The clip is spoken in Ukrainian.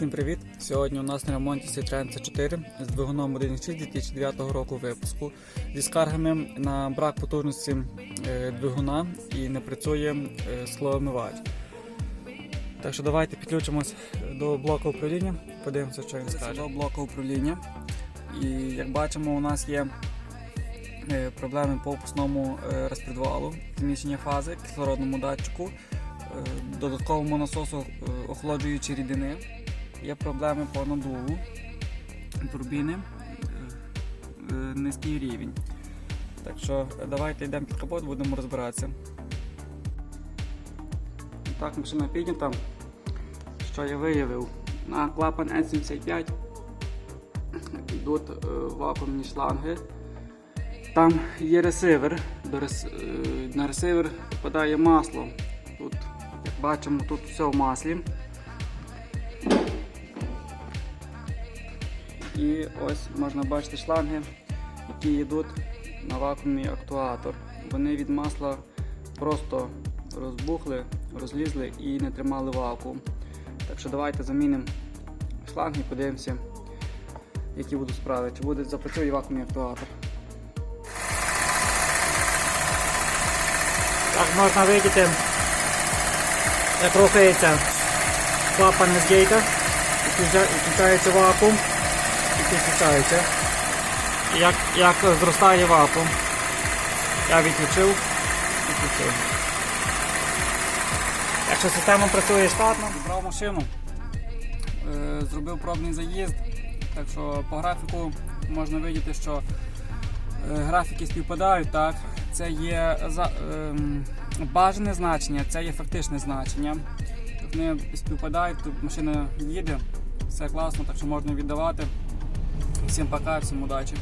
Всім привіт! Сьогодні у нас на ремонті Citroen C4 з двигуном 1.6 2009 року випуску зі скаргами на брак потужності е, двигуна і не працює е. Так що давайте підключимось до блоку управління, подивимося, що він скаже. До блоку управління. І як бачимо, у нас є е, проблеми по впускному е, розпредвалу, зміщення фази, кислородному датчику, додатковому насосу охолоджуючої рідини. Є проблеми по надуву турбіни, е, е, низький рівень. Так що е, давайте йдемо під капот, будемо розбиратися. Так, машина піднята. Що я виявив? На клапан N75 йдуть вакуумні шланги. Там є ресивер. На ресивер попадає масло. Тут, як бачимо, тут все в маслі. І ось можна бачити шланги, які йдуть на вакуумний актуатор. Вони від масла просто розбухли, розлізли і не тримали вакуум. Так що давайте замінимо шланги і подивимося, які будуть справи, чи буде запрацює вакуумний актуатор. Так, можна видіти, як рухається клапан з гейта, включається вакуум і підключається. Як, як зростає вакуум. Я відключив, відключив. Якщо система працює штатно, зібрав машину, е, зробив пробний заїзд. Так що по графіку можна видіти, що е, графіки співпадають. Так? Це є ем, бажане значення, це є фактичне значення. Вони співпадають, тут машина їде, все класно, так що можна віддавати. Всім пока, всім удачі.